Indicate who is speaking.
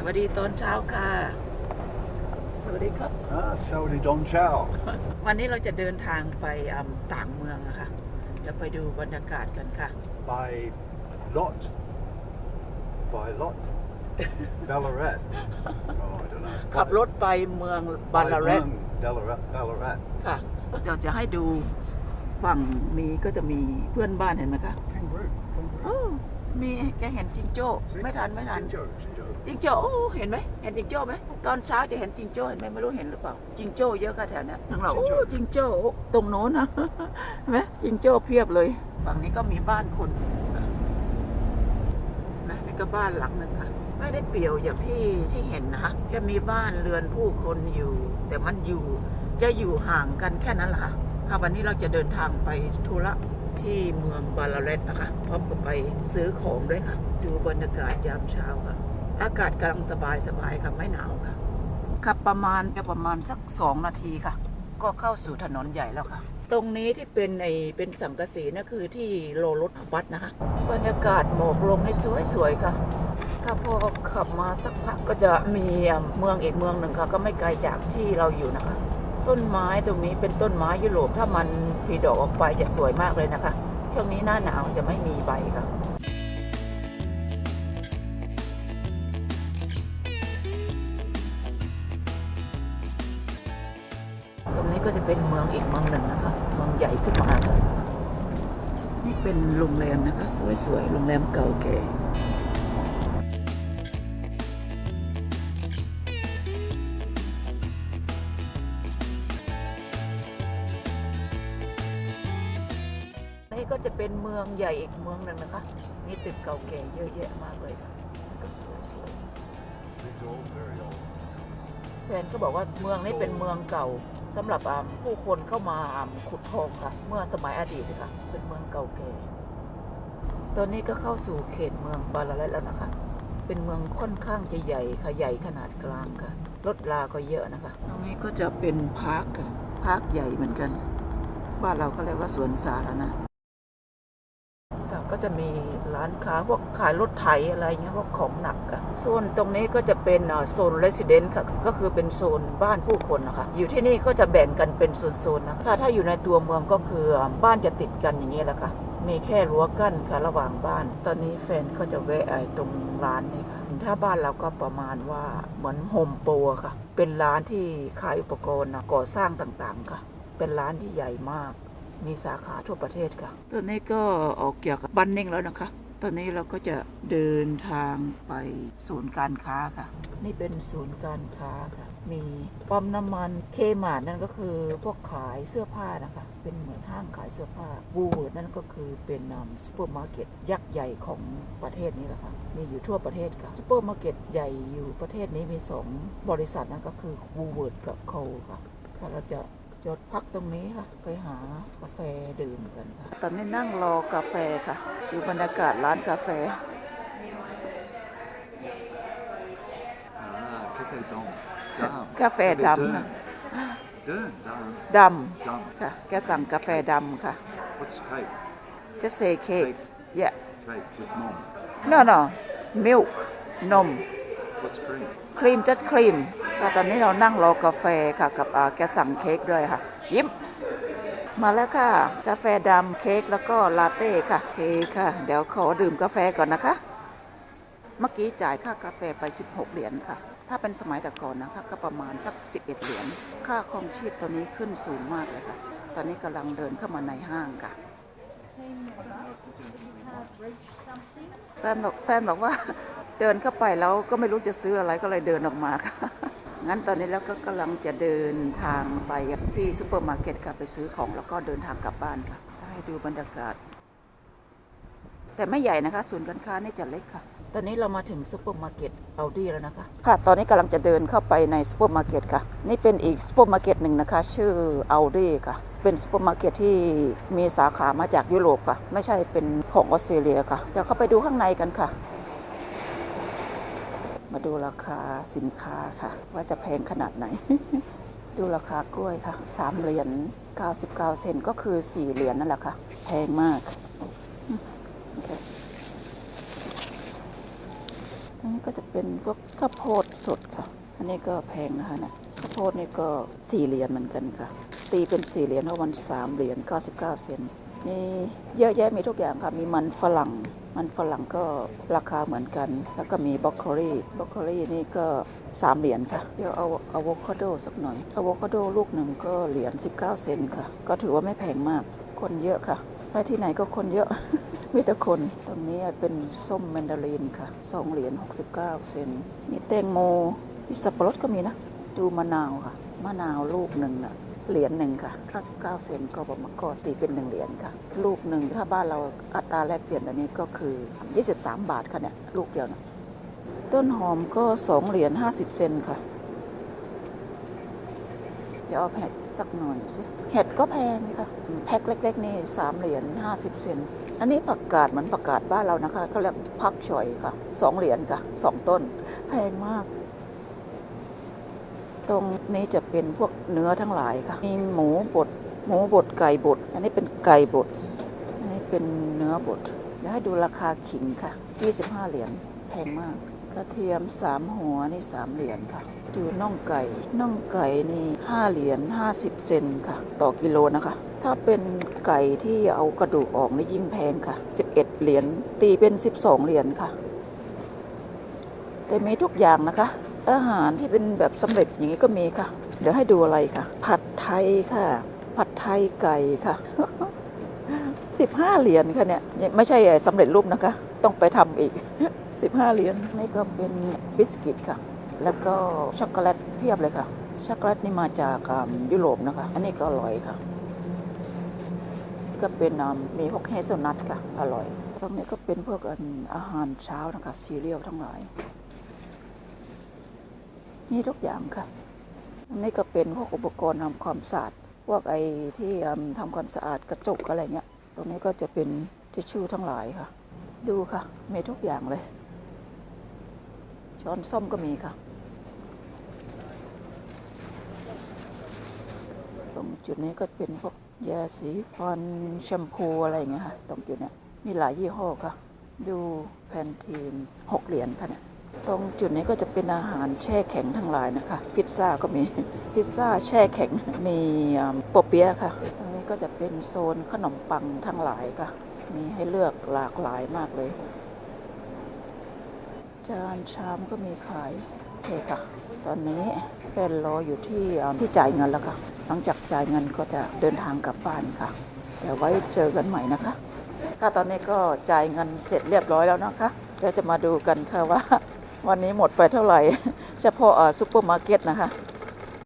Speaker 1: สวัสดีตอนเช้าค่ะ สวัสดีครับ
Speaker 2: Ah, Saudi Don Chow.
Speaker 1: วันนี้เราจะเดินทางไปอ่ำต่างเมืองอะค่ะ เดี๋ยวไปดูบรรยากาศกันค่ะ
Speaker 2: By lot. By lot. Ballarat. Oh, I don't know.
Speaker 1: ขับรถไปเมืองบาลาเรต
Speaker 2: By Mung, Ballarat. Ballarat.
Speaker 1: ค่ะ เดี๋ยวจะให้ดูฝั่งนี้ก็จะมีเพื่อนบ้านเห็นไหมคะ
Speaker 2: Kangaroo.
Speaker 1: โอ้
Speaker 2: Kangaroo.
Speaker 1: มีแกเห็นจิงโจ้ ไม่ทัน ไม่ทัน
Speaker 2: Jinjo, Jinjo.
Speaker 1: จิงโจ้ โอ้เห็นไหมเห็นจิงโจ้ไหมตอนเช้าจะเห็นจิงโจ้เห็นไหมไม่รู้เห็นหรือเปล่าจิงโจ้เยอะค่ะแถวเนี้ยทางเราโอ้จิงโจ้ตรงโน้นนะเห็นไหมจิงโจ้เพียบเลยฝั่งนี้ก็มีบ้านคนนะนี่ก็บ้านหลังหนึ่งค่ะไม่ได้เปลี่ยวอย่างที่ที่เห็นนะคะจะมีบ้านเรือนผู้คนอยู่ แต่มันอยู่จะอยู่ห่างกันแค่นั้นแหละค่ะค่ะวันนี้เราจะเดินทางไปธุระที่เมืองบาลาเรตนะคะพร้อมกับไปซื้อของด้วยค่ะ ดูบรรยากาศยามเช้าค่ะ อากาศกำลังสบายสบายค่ะ ไม่หนาวค่ะ ขับประมาณประมาณสักสองนาทีค่ะ ก็เข้าสู่ถนนใหญ่แล้วค่ะ ตรงนี้ที่เป็นไอเป็นสังกะสีนั่นคือที่โลรถวัดนะคะบรรยากาศหมอกลงให้สวยๆค่ะ ถ้าพอขับมาสักพักก็จะมีเมืองอีกเมืองหนึ่งค่ะ ก็ไม่ไกลจากที่เราอยู่นะคะ ต้นไม้ตรงนี้เป็นต้นไม้ยุโรปถ้ามันผลิดอกออกไปจะสวยมากเลยนะคะ ช่วงนี้หน้าหนาวจะไม่มีใบค่ะ ตรงนี้ก็จะเป็นเมืองอีกเมืองหนึ่งนะคะเมืองใหญ่ขึ้นมาค่ะนี่เป็นโรงแรมนะคะ สวยๆโรงแรมเก่าแก่นี่ก็จะเป็นเมืองใหญ่อีกเมืองหนึ่งนะคะ มีตึกเก่าแก่เยอะแยะมากเลยค่ะก็สวยๆ
Speaker 2: These are all very old.
Speaker 1: แฟนก็บอกว่าเมืองนี้เป็นเมืองเก่า สำหรับผู้คนเข้ามาขุดทองค่ะ เมื่อสมัยอดีตค่ะ เป็นเมืองเก่าแก่ ตอนนี้ก็เข้าสู่เขตเมืองบาลาเลตแล้วนะคะ เป็นเมืองค่อนข้างจะใหญ่ค่ะใหญ่ขนาดกลางค่ะ รถลาก็เยอะนะคะ ตรงนี้ก็จะเป็นพาร์คค่ะพาร์คใหญ่เหมือนกัน บ้านเราก็เรียกว่าสวนสาธารณะ ก็จะมีร้านค้าพวกขายรถไถอะไรเงี้ยพวกของหนักอะโซนตรงนี้ก็จะเป็นโซนเรสซิเดนต์ค่ะ ก็คือเป็นโซนบ้านผู้คนนะคะ อยู่ที่นี่ก็จะแบ่งกันเป็นโซนๆนะคะถ้าอยู่ในตัวเมืองก็คือบ้านจะติดกันอย่างนี้ยแหละค่ะ มีแค่รั้วกั้นค่ะระหว่างบ้าน ตอนนี้แฟนก็จะแวะไอ้ตรงร้านนี้ค่ะ ถ้าบ้านเราก็ประมาณว่าเหมือนโฮมโปรค่ะ เป็นร้านที่ขายอุปกรณ์ก่อสร้างต่างๆค่ะ เป็นร้านที่ใหญ่มาก มีสาขาทั่วประเทศค่ะ ตอนนี้ก็ออกจากบันนิ่งแล้วนะคะ ตอนนี้เราก็จะเดินทางไปศูนย์การค้าค่ะ นี่เป็นศูนย์การค้าค่ะ มีปั๊มน้ำมันเคมาร์นั่นก็คือพวกขายเสื้อผ้านะคะ เป็นเหมือนห้างขายเสื้อผ้าบูเวิร์ดนั่นก็คือเป็นซูเปอร์มาร์เก็ตยักษ์ใหญ่ของประเทศนี้แหละค่ะ มีอยู่ทั่วประเทศค่ะซูเปอร์มาร์เก็ตใหญ่อยู่ประเทศนี้มีสองบริษัทนั่นก็คือบูเวิร์ดกับโคค่ะค่ะเราจะ จดพักตรงนี้ค่ะไปหากาแฟดื่มกันค่ะ ตอนนี้นั่งรอกาแฟค่ะดูบรรยากาศร้านกาแฟ
Speaker 2: Ah, Cafe Don. Dam.
Speaker 1: กาแฟดำค่ะ
Speaker 2: Dern. Dam.
Speaker 1: ด
Speaker 2: Dam. ำ
Speaker 1: ค่ะ แกสั่งกาแฟดำค่ะ
Speaker 2: What's cake?
Speaker 1: จะเซเค้ก yeah
Speaker 2: Cake with mom.
Speaker 1: no no milk นม
Speaker 2: What's cream?
Speaker 1: ครีมจัด ค่ะตอนนี้เรานั่งรอกาแฟค่ะกับแกสั่งเค้กด้วยค่ะ ยิ้ม มาแล้วค่ะ กาแฟดำเค้กแล้วก็ลาเต้ค่ะเค้กค่ะ เดี๋ยวขอดื่มกาแฟก่อนนะคะ เมื่อกี้จ่ายค่ากาแฟไป 16 เหรียญค่ะ ถ้าเป็นสมัยแต่ก่อนนะคะก็ประมาณสัก 11 เหรียญค่าครองชีพตอนนี้ขึ้นสูงมากเลยค่ะ ตอนนี้กำลังเดินเข้ามาในห้างค่ะแฟนบอกแฟนบอกว่าเดินเข้าไปแล้วก็ไม่รู้จะซื้ออะไรก็เลยเดินออกมาค่ะ งั้นตอนนี้แล้วก็กำลังจะเดินทางไปที่ซูเปอร์มาร์เก็ตค่ะไปซื้อของแล้วก็เดินทางกลับบ้านค่ะให้ดูบรรยากาศ แต่ไม่ใหญ่นะคะ ศูนย์การค้านี่จะเล็กค่ะ ตอนนี้เรามาถึงซูเปอร์มาร์เก็ตเอาดีแล้วนะคะ ค่ะ ตอนนี้กำลังจะเดินเข้าไปในซูเปอร์มาร์เก็ตค่ะ นี่เป็นอีกซูเปอร์มาร์เก็ตหนึ่งนะคะ ชื่อเอาดีค่ะ เป็นซูเปอร์มาร์เก็ตที่มีสาขามาจากยุโรปค่ะ ไม่ใช่เป็นของออสเตรเลียค่ะ เดี๋ยวเข้าไปดูข้างในกันค่ะ มาดูราคาสินค้าค่ะ ว่าจะแพงขนาดไหน ดูราคากล้วยค่ะสามเหรียญ99เซนก็คือ4เหรียญนั่นแหละค่ะ แพงมากอืมโอเคตรงนี้ก็จะเป็นพวกข้าวโพดสดค่ะ อันนี้ก็แพงนะคะเนี่ยข้าวโพดนี่ก็สี่เหรียญเหมือนกันค่ะ ตีเป็นสี่เหรียญเพราะวันสามเหรียญเก้าสิบเก้าเซนนี่เยอะแยะมีทุกอย่างค่ะ มีมันฝรั่ง มันฝรั่งก็ราคาเหมือนกัน แล้วก็มีบรอกโคลีบรอกโคลีนี่ก็สามเหรียญค่ะ เดี๋ยวเอาอะโวคาโดสักหน่อยอะโวคาโดลูกหนึ่งก็เหรียญ19 เซนค่ะ ก็ถือว่าไม่แพงมาก คนเยอะค่ะ ไปที่ไหนก็คนเยอะมีแต่คน ตรงนี้เป็นส้มแมนดารินค่ะสองเหรียญ69 เซน มีแตงโมมีสับปะรดก็มีนะ ดูมะนาวค่ะ มะนาวลูกหนึ่งน่ะ เหรียญหนึ่งค่ะ 99 เซนก็ประมาณก็ตีเป็นหนึ่งเหรียญค่ะ ลูกหนึ่งถ้าบ้านเราอัตราแลกเปลี่ยนอันนี้ก็คือ 23 บาทค่ะเนี่ยลูกเดียวนะต้นหอมก็ 2 เหรียญ 50 เซนค่ะ เดี๋ยวเอาเห็ดสักหน่อยสิเห็ดก็แพงค่ะ แพ็คเล็ก ๆ นี่ 3 เหรียญ 50 เซนอันนี้ผักกาดเหมือนผักกาดบ้านเรานะคะเขาเรียกพักฉอยค่ะ 2 เหรียญค่ะ 2 ต้น แพงมาก ตรงนี้จะเป็นพวกเนื้อทั้งหลายค่ะ มีหมูบด หมูบดไก่บด อันนี้เป็นไก่บด อันนี้เป็นเนื้อบดเดี๋ยวให้ดูราคาขิงค่ะ 25 เหรียญ แพงมาก กระเทียม 3 หัวนี่ 3 เหรียญค่ะ ดูน่องไก่ น่องไก่นี่ 5 เหรียญ 50 เซนค่ะ ต่อกิโลนะคะ ถ้าเป็นไก่ที่เอากระดูกออกนี่ยิ่งแพงค่ะ 11 เหรียญ ตีเป็น 12 เหรียญค่ะ แต่มีทุกอย่างนะคะ อาหารที่เป็นแบบสำเร็จอย่างนี้ก็มีค่ะ เดี๋ยวให้ดูอะไรค่ะ ผัดไทยค่ะ ผัดไทยไก่ค่ะ15เหรียญค่ะเนี่ยไม่ใช่สำเร็จรูปนะคะ ต้องไปทำอีก15เหรียญนี่ก็เป็นบิสกิตค่ะ แล้วก็ช็อกโกแลตเพียบเลยค่ะ ช็อกโกแลตนี่มาจากยุโรปนะคะ อันนี้ก็อร่อยค่ะ ก็เป็นมีพวกเฮเซลนัทค่ะ อร่อยตรงนี้ก็เป็นพวกอาหารเช้านะคะซีเรียลทั้งหลาย นี่ทุกอย่างค่ะ อันนี้ก็เป็นพวกอุปกรณ์ทำความสะอาด พวกไอ้ที่ทำความสะอาดกระจกอะไรเงี้ย ตรงนี้ก็จะเป็นทิชชู่ทั้งหลายค่ะ ดูค่ะ มีทุกอย่างเลย ช้อนส้อมก็มีค่ะ ตรงจุดนี้ก็เป็นพวกยาสีฟันแชมพูอะไรเงี้ยค่ะ ตรงจุดเนี้ยมีหลายยี่ห้อค่ะ ดูแพนทีนหกเหรียญค่ะเนี่ย ตรงจุดนี้ก็จะเป็นอาหารแช่แข็งทั้งหลายนะคะ พิซซ่าก็มีพิซซ่าแช่แข็งมีอ่าโปเปี๊ยะค่ะตรงนี้ก็จะเป็นโซนขนมปังทั้งหลายค่ะ มีให้เลือกหลากหลายมากเลย จานชามก็มีขายโอเคค่ะ ตอนนี้เป็นรออยู่ที่ที่จ่ายเงินแล้วค่ะ หลังจากจ่ายเงินก็จะเดินทางกลับบ้านค่ะเดี๋ยวไว้เจอกันใหม่นะคะค่ะตอนนี้ก็จ่ายเงินเสร็จเรียบร้อยแล้วนะคะเดี๋ยวจะมาดูกันค่ะว่า วันนี้หมดไปเท่าไหร่ เฉพาะซูเปอร์มาร์เก็ตนะคะ